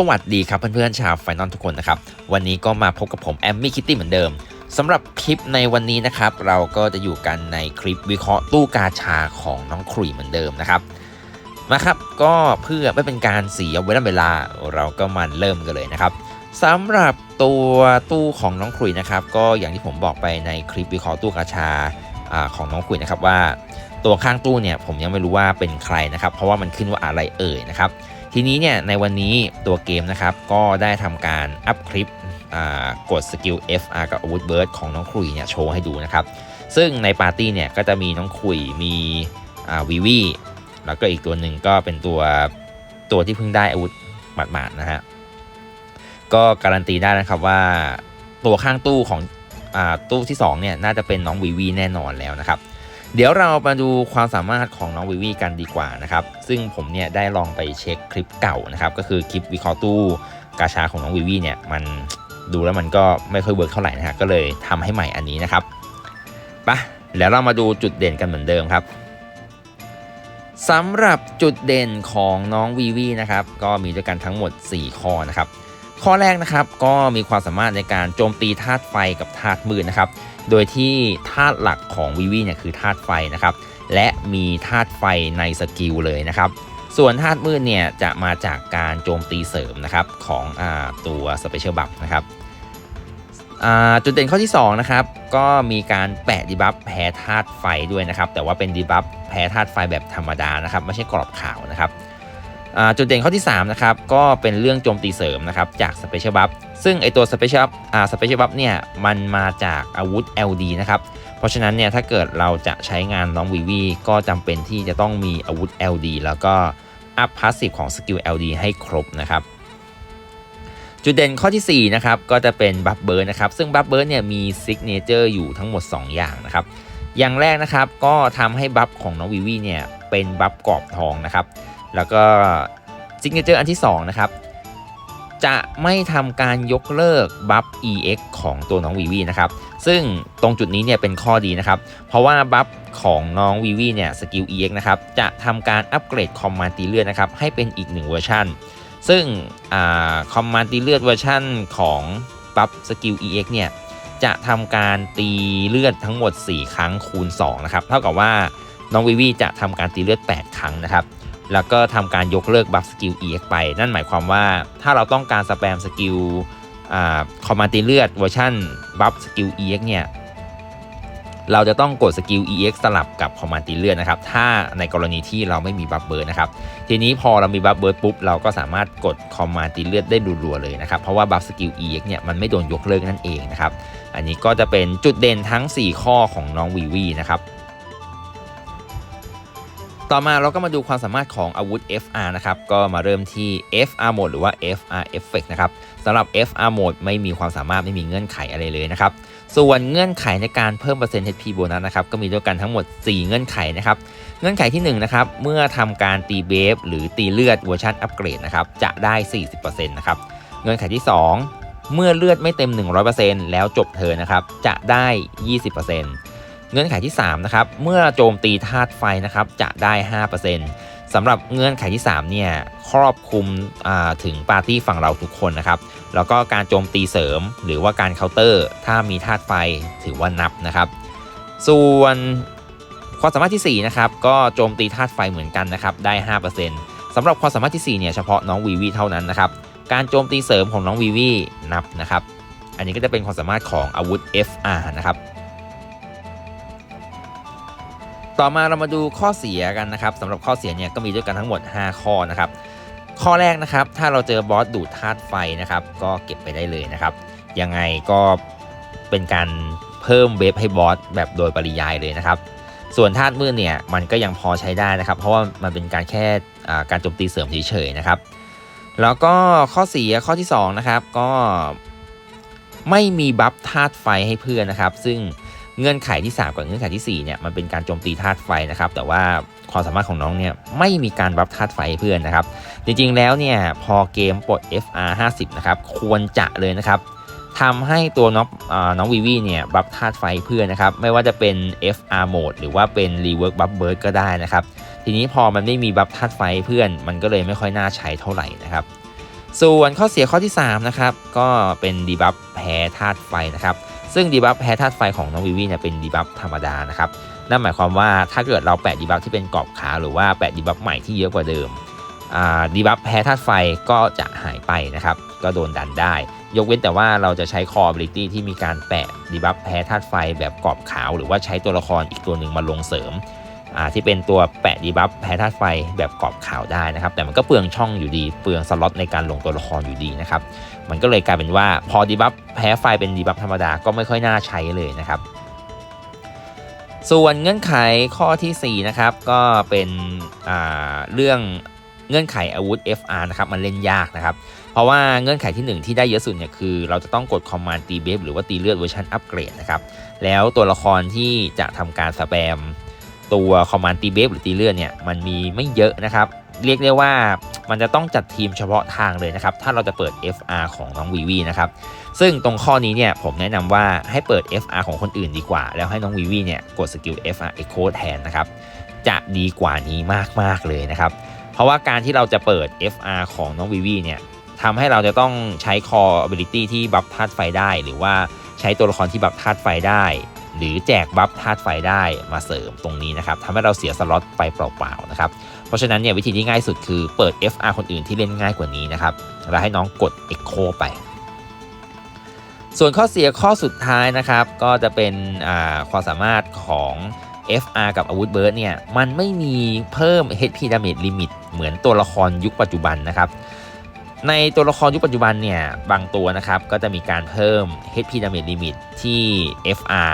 สวัสดีครับเพื่อนๆชาวไฟนอลทุกคนนะครับ วันนี้ก็มาพบกับผมแอมมี่คิตตี้เหมือนเดิมสำหรับคลิปในวันนี้นะครับ เราก็จะอยู่กันในคลิปวิเคราะห์ตู้กาชาของน้องครุยเหมือนเดิมนะครับมาครับก็เพื่อไม่เป็นการเสียเวลาเวลาเราก็มาเริ่มกันเลยนะครับสำหรับตัวตู้ของน้องครุยนะครับ ก็อย่างที่ผมบอกไปในคลิปวิเคราะห์ตู้กาชาอาของน้องครุยนะครับว่า ตัวข้างตู้เนี่ยผมยังไม่รู้ว่าเป็นใครนะครับ เพราะว่ามันขึ้นว่าอะไรเอ่ยนะครับ ทีนี้เนี่ยในวันนี้ตัวเกมนะครับก็ได้ทำการอัพคลิปกดสกิล FR กับอาวุธเบิร์ดของน้องคุยเนี่ยโชว์ให้ดูนะครับ ซึ่งในปาร์ตี้เนี่ยก็จะมีน้องคุยมีวีวีแล้วก็อีกตัวหนึ่งก็เป็นตัวตัวที่เพิ่งได้อาวุธหมาดๆนะฮะก็การันตีได้นะครับว่าตัวข้างตู้ของอตู้ที่2เนี่ยน่าจะเป็นน้องวีวีแน่นอนแล้วนะครับ เดี๋ยวเรามาดูความสามารถของน้องวิวีกันดีกว่านะครับ ซึ่งผมเนี่ยได้ลองไปเช็คคลิปเก่านะครับ ก็คือคลิปวิเคราะห์ตู้กาชาของน้องวิวีเนี่ยมันดูแล้วมันก็ไม่ค่อยเวิร์กเท่าไหร่นะฮะก็เลยทำให้ใหม่อันนี้นะครับปะแล้วเรามาดูจุดเด่นกันเหมือนเดิมครับสำหรับจุดเด่นของน้องวีวีนะครับ ก็มีด้วยกันทั้งหมด 4 ข้อนะครับ ข้อแรกนะครับก็มีความสามารถในการโจมตีธาตุไฟกับธาตุมืดนะครับ โดยที่ธาตุหลักของวีวีเนี่ยคือธาตุไฟนะครับ และมีธาตุไฟในสกิลเลยนะครับ ส่วนธาตุมืดเนี่ยจะมาจากการโจมตีเสริมนะครับของอตัวสเปเชียลบัฟนะครับจุดเด่นข้อที่2นะครับก็มีการแปะดีบัฟแพ้ธาตุไฟด้วยนะครับ แต่ว่าเป็นดีบัฟแพ้ธาตุไฟแบบธรรมดานะครับ ไม่ใช่กรอบขาวนะครับ จุดเด่นข้อที่3นะครับก็เป็นเรื่องโจมตีเสริมนะครับจากสเปเชียลบัฟซึ่งไอตัวสเปเชียลอ่าสเปเชียลบัฟเนี่ยมันมาจากอาวุธ LD นะครับเพราะฉะนั้นเนี่ยถ้าเกิดเราจะใช้งานน้องวีวีก็จำเป็นที่จะต้องมีอาวุธ LD แล้วก็อัพพาสซีฟของสกิล LD ให้ครบนะครับจุดเด่นข้อที่4นะครับก็จะเป็นบัฟเบิร์นนะครับซึ่งบัฟเบิร์นเนี่ยมีซิกเนเจอร์อยู่ทั้งหมด 2 อย่างนะครับอย่างแรกนะครับก็ทำให้บัฟของน้องวีวีเนี่ยเป็นบัฟกรอบทองนะครับ แล้วก็ซิกเนเจอร์อันที่ 2 นะครับ จะไม่ทำการยกเลิกบัฟ EX ของตัวน้องวีวีนะครับ ซึ่งตรงจุดนี้เนี่ยเป็นข้อดีนะครับ เพราะว่าบัฟของน้องวีวีเนี่ยสกิล EX นะครับจะทำการอัปเกรดคอมมานตีเลือดนะครับให้เป็นอีกหนึ่งเวอร์ชันซึ่งคอมมานตีเลือดเวอร์ชันของบัฟสกิล EX เนี่ยจะทำการตีเลือดทั้งหมด 4 ครั้งคูณ2นะครับเท่ากับว่าน้องวีวีจะทำการตีเลือด 8 ครั้งนะครับ แล้วก็ทำการยกเลิกบัฟสกิล EX ไป นั่นหมายความว่าถ้าเราต้องการสแปมสกิลคอมมานตีเลือดเวอร์ชันบัฟสกิล EX เนี่ยเราจะต้องกดสกิล EX สลับกับคอมมานตีเลือดนะครับ ถ้าในกรณีที่เราไม่มีบัฟเบิร์ดนะครับ ทีนี้พอเรามีบัฟเบิร์ดปุ๊บ เราก็สามารถกดคอมมานตีเลือดได้รัวๆเลยนะครับ เพราะว่าบัฟสกิล EX เนี่ยมันไม่โดนยกเลิกนั่นเองนะครับ อันนี้ก็จะเป็นจุดเด่นทั้ง 4 ข้อของน้องวีวีนะครับ ต่อมาเราก็มาดูความสามารถของอาวุธ FR นะครับ ก็มาเริ่มที่ FR Mode หรือว่า FR Effect นะครับสำหรับ FR Mode ไม่มีความสามารถไม่มีเงื่อนไขอะไรเลยนะครับ ส่วนเงื่อนไขในการเพิ่มเปอร์เซ็นต์ HP โบนัสนะครับ ก็มีด้วยกันทั้งหมด 4 เงื่อนไขนะครับ เงื่อนไขที่1นะครับ เมื่อทำการตีเบฟหรือตีเลือดเวอร์ชันอัปเกรดนะครับ จะได้ 40%นะครับ เงื่อนไขที่ 2 เมื่อเลือดไม่เต็ม 100%แล้วจบเธอนะครับ จะได้ 20% เงื่อนไขที่3นะครับเมื่อโจมตีธาตุไฟนะครับจะได้ 5%สำหรับเงื่อนไขที่3เนี่ยครอบคลุมถึงปาร์ตี้ฝั่งเราทุกคนนะครับแล้วก็การโจมตีเสริมหรือว่าการเคาน์เตอร์ ถ้ามีธาตุไฟถือว่านับนะครับ ส่วนความสามารถที่4นะครับก็โจมตีธาตุไฟเหมือนกันนะครับได้ 5%สำหรับความสามารถที่4เนี่ยเฉพาะน้องวีวีเท่านั้นนะครับการโจมตีเสริมของน้องวีวีนับนะครับอันนี้ก็จะเป็นความสามารถของอาวุธ FR นะครับ ต่อมาเรามาดูข้อเสียกันนะครับสำหรับข้อเสียเนี่ยก็มีด้วยกันทั้งหมด 5 ข้อนะครับ ข้อแรกนะครับ ถ้าเราเจอบอสดูดธาตุไฟนะครับ ก็เก็บไปได้เลยนะครับ ยังไงก็เป็นการเพิ่มเวฟให้บอสแบบโดยปริยายเลยนะครับ ส่วนธาตุมืดเนี่ยมันก็ยังพอใช้ได้นะครับ เพราะว่ามันเป็นการแค่การโจมตีเสริมเฉยๆนะครับ แล้วก็ข้อเสียข้อที่2นะครับก็ไม่มีบัฟธาตุไฟให้เพื่อนนะครับ ซึ่ง เงื่อนไขที่ 3 กับเงื่อนไขที่4เนี่ยมันเป็นการโจมตีธาตุไฟนะครับ แต่ว่าความสามารถของน้องเนี่ยไม่มีการบัฟธาตุไฟเพื่อนนะครับ จริงๆแล้วเนี่ยพอเกมปลด FR 50นะครับควรจะเลยนะครับทำให้ตัวน้องน้องวีวีเนี่ยบัฟธาตุไฟเพื่อนนะครับ ไม่ว่าจะเป็น FR mode หรือว่าเป็น rework buff burst ก็ได้นะครับ ทีนี้พอมันไม่มีบัฟธาตุไฟเพื่อน มันก็เลยไม่ค่อยน่าใช้เท่าไหร่นะครับ ส่วนข้อเสียข้อที่3นะครับก็เป็นดีบัฟแพ้ธาตุไฟนะครับ ซึ่งดีบัฟแพ้ธาตุไฟของน้องวิวีเนี่ยเป็นดีบัฟธรรมดานะครับนั่นหมายความว่าถ้าเกิดเราแปะดีบัฟที่เป็นกรอบขาวหรือว่าแปะดีบัฟใหม่ที่เยอะกว่าเดิมดีบัฟแพ้ธาตุไฟก็จะหายไปนะครับก็โดนดันได้ ยกเว้นแต่ว่าเราจะใช้คอ ability ที่มีการแปะดีบัฟแพ้ธาตุไฟแบบกรอบขาว หรือว่าใช้ตัวละครอีกตัวหนึ่งมาลงเสริม ที่เป็นตัวแปะดีบัฟแพ้ธาตุไฟแบบกรอบขาวได้นะครับ แต่มันก็เปลืองช่องอยู่ดี เปลืองสล็อตในการลงตัวละครอยู่ดีนะครับ มันก็เลยกลายเป็นว่าพอดีบัฟแพ้ไฟเป็นดีบัฟธรรมดาก็ไม่ค่อยน่าใช้เลยนะครับ ส่วนเงื่อนไขข้อทีสี่4นะครับก็เป็นเรื่องเงื่อนไขอาวุธ FR นะครับมันเล่นยากนะครับ เพราะว่าเงื่อนไขที่ 1 ที่ได้เยอะสุดเนี่ยคือ เราจะต้องกดคอมมานด์ตีเบฟหรือว่าตีเลือดเวอร์ชันอัปเกรดนะครับ แล้วตัวละครที่จะทำการสแปม ตัวคอมมานด์ตีเบฟหรือตีเลือดเนี่ยมันมีไม่เยอะนะครับ เรียกได้ว่ามันจะต้องจัดทีมเฉพาะทางเลยนะครับ ถ้าเราจะเปิด FR ของน้องวีวีนะครับ ซึ่งตรงข้อนี้เนี่ยผมแนะนำว่าให้เปิด FR ของคนอื่นดีกว่า แล้วให้น้องวีวีเนี่ยกดสกิล FR Echo แทนนะครับ จะดีกว่านี้มากๆเลยนะครับ เพราะว่าการที่เราจะเปิด FR ของน้องวีวีเนี่ยทำให้เราจะต้องใช้ Core Ability ที่บัฟธาตุไฟได้ หรือว่าใช้ตัวละครที่บัฟธาตุไฟได้ หรือแจกบัฟธาตุไฟได้มาเสริมตรงนี้นะครับทำให้เราเสียสล็อตไปเปล่าๆนะครับเพราะฉะนั้นเนี่ยวิธีที่ง่ายสุดคือเปิด FR คนอื่นที่เล่นง่ายกว่านี้นะครับแล้วให้น้องกด Echo ไป ส่วนข้อเสียข้อสุดท้ายนะครับ ก็จะเป็นความสามารถของ FR กับอาวุธเบิร์ดเนี่ยมันไม่มีเพิ่ม HP damage limit เหมือนตัวละครยุคปัจจุบันนะครับ ในตัวละครยุคปัจจุบันเนี่ย บางตัวนะครับ ก็จะมีการเพิ่ม HP damage limit ที่ FR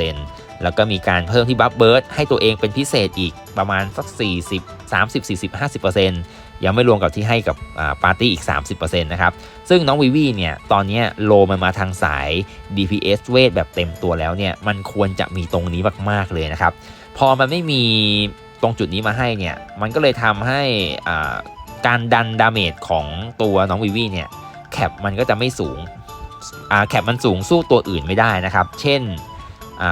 50%แล้วก็มีการเพิ่มที่บัฟเบิร์ดให้ตัวเองเป็นพิเศษอีกประมาณสัก 40 30 40 50%ยังไม่รวมกับที่ให้กับปาร์ตี้อีก 30%นะครับ ซึ่งน้องวีวีเนี่ย ตอนนี้โลมันมาทางสาย DPS เวทแบบเต็มตัวแล้วเนี่ย มันควรจะมีตรงนี้มาก ๆ เลยนะครับ พอมันไม่มีตรงจุดนี้มาให้เนี่ย มันก็เลยทำให้ การดันดาเมจของตัวน้องวีวีเนี่ยแคปมันก็จะไม่สูงแคปมันสูงสู้ตัวอื่นไม่ได้นะครับ เช่น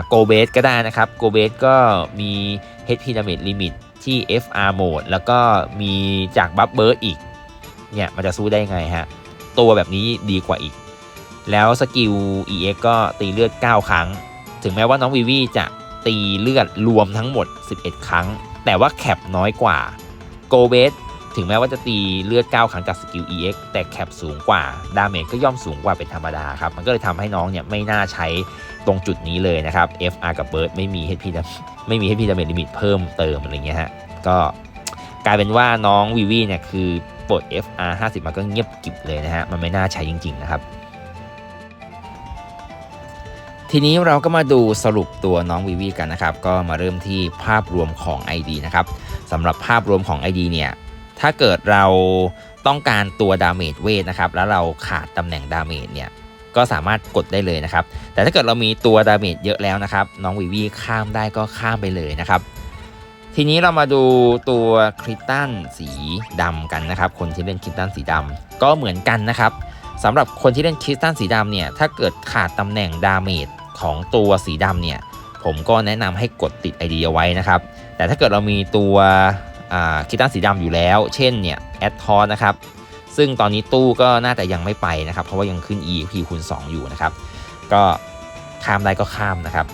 โกเบสก็ได้นะครับโกเบสก็มี HP damage limit ที่ FR mode แล้วก็มีจากบัฟเบิร์ดอีก เนี่ยมันจะสู้ได้ไงฮะ ตัวแบบนี้ดีกว่าอีก แล้วสกิล EX ก็ตีเลือด 9 ครั้ง ถึงแม้ว่าน้องวีวีจะตีเลือดรวมทั้งหมด 11 ครั้ง แต่ว่าแคปน้อยกว่าโกเบส ถึงแม้ว่าจะตีเลือด 9 ครั้งจากสกิล EX แต่แคปสูงกว่า ดาเมจก็ย่อมสูงกว่าเป็นธรรมดาครับ มันก็เลยทำให้น้องเนี่ยไม่น่าใช้ตรงจุดนี้เลยนะครับ FR กับ Bird ไม่มี HP ไม่มี HP damage limit เพิ่มเติมอะไรเงี้ยฮะ ก็กลายเป็นว่าน้องวีวีเนี่ยคือปลด FR 50 มาก็เงียบกิบเลยนะฮะ มันไม่น่าใช้จริง ๆ นะครับทีนี้เราก็มาดูสรุปตัวน้องวีวีกันนะครับ ก็มาเริ่มที่ภาพรวมของ ID นะครับสำหรับภาพรวมของ ID เนี่ย ถ้าเกิดเราต้องการตัวดาเมจเวทนะครับ แล้วเราขาดตำแหน่งดาเมจเนี่ยก็สามารถกดได้เลยนะครับ แต่ถ้าเกิดเรามีตัวดาเมจเยอะแล้วนะครับ น้องวีวีข้ามได้ก็ข้ามไปเลยนะครับ ทีนี้เรามาดูตัวคริสตัลสีดำกันนะครับ คนที่เล่นคริสตัลสีดำก็เหมือนกันนะครับสำหรับคนที่เล่นคริสตัลสีดำเนี่ย ถ้าเกิดขาดตำแหน่งดาเมจของตัวสีดำเนี่ย ผมก็แนะนำให้กดติด ID เอาไว้นะครับ แต่ถ้าเกิดเรามีตัว คิตันสีดำอยู่แล้ว เช่นเนี่ยแอดทอนะครับซึ่งตอนนี้ตู้ก็น่าจะยังไม่ไปนะครับ เพราะว่ายังขึ้น EP คูณ2อยู่นะครับ ก็ข้ามได้ก็ข้ามนะครับ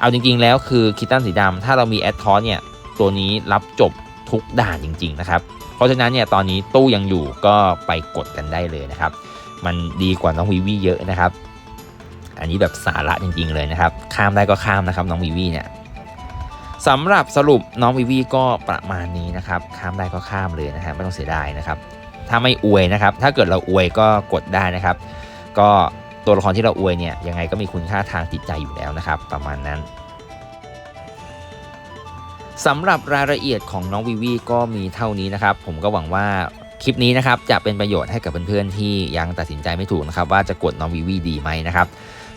เอาจริงๆแล้วคือคิตันสีดำถ้าเรามีแอดทอเนี่ยตัวนี้รับจบทุกด่านจริง ๆ นะครับ เพราะฉะนั้นเนี่ยตอนนี้ตู้ยังอยู่ก็ไปกดกันได้เลยนะครับ มันดีกว่าน้องวีวีเยอะนะครับ อันนี้แบบสาระจริง ๆ เลยนะครับ ข้ามได้ก็ข้ามนะครับน้องวีวีเนี่ย สำหรับสรุปน้องวีวีก็ประมาณนี้นะครับ ข้ามได้ก็ข้ามเลยนะฮะไม่ต้องเสียดายนะครับ ถ้าไม่อวยนะครับ ถ้าเกิดเราอวยก็กดได้นะครับ ก็ตัวละครที่เราอวยเนี่ยยังไงก็มีคุณค่าทางจิตใจอยู่แล้วนะครับ ประมาณนั้นสำหรับรายละเอียดของน้องวีวีก็มีเท่านี้นะครับ ผมก็หวังว่าคลิปนี้นะครับจะเป็นประโยชน์ให้กับเพื่อนๆที่ยังตัดสินใจไม่ถูกนะครับ ว่าจะกดน้องวีวีดีไหมนะครับ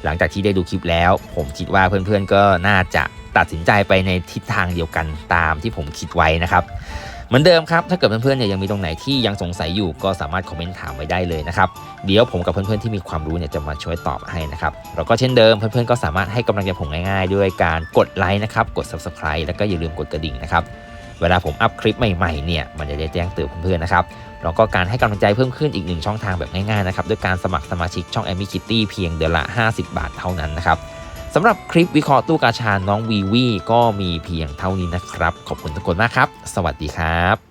หลังจากที่ได้ดูคลิปแล้ว ผมคิดว่าเพื่อนๆก็น่าจะตัดสินใจไปในทิศทางเดียวกันตามที่ผมคิดไว้นะครับเหมือนเดิมครับ ถ้าเกิดเพื่อนๆเนี่ยยังมีตรงไหนที่ยังสงสัยอยู่ก็สามารถคอมเมนต์ถามไว้ได้เลยนะครับ เดี๋ยวผมกับเพื่อนๆที่มีความรู้เนี่ยจะมาช่วยตอบให้นะครับ แล้วก็เช่นเดิมเพื่อนๆก็สามารถให้กำลังใจผมง่ายๆ ด้วยการกดไลค์นะครับ กด subscribe แล้วก็อย่าลืมกดกระดิ่งนะครับ เวลาผมอัพคลิปใหม่ๆเนี่ยมันจะได้แจ้งเตือนเพื่อนๆนะครับแล้วก็การให้กำลังใจเพิ่มขึ้นอีกหนึ่งช่องทางแบบง่ายๆนะครับด้วยการสมัครสมาชิกช่อง a m ม Kitty เพียงเดือนละ 50 บาทเท่านั้นนะครับสำหรับคลิปวิเคราะห์ตู้กาชาน้องวีวีก็มีเพียงเท่านี้นะครับ ขอบคุณทุกคนมากครับ สวัสดีครับ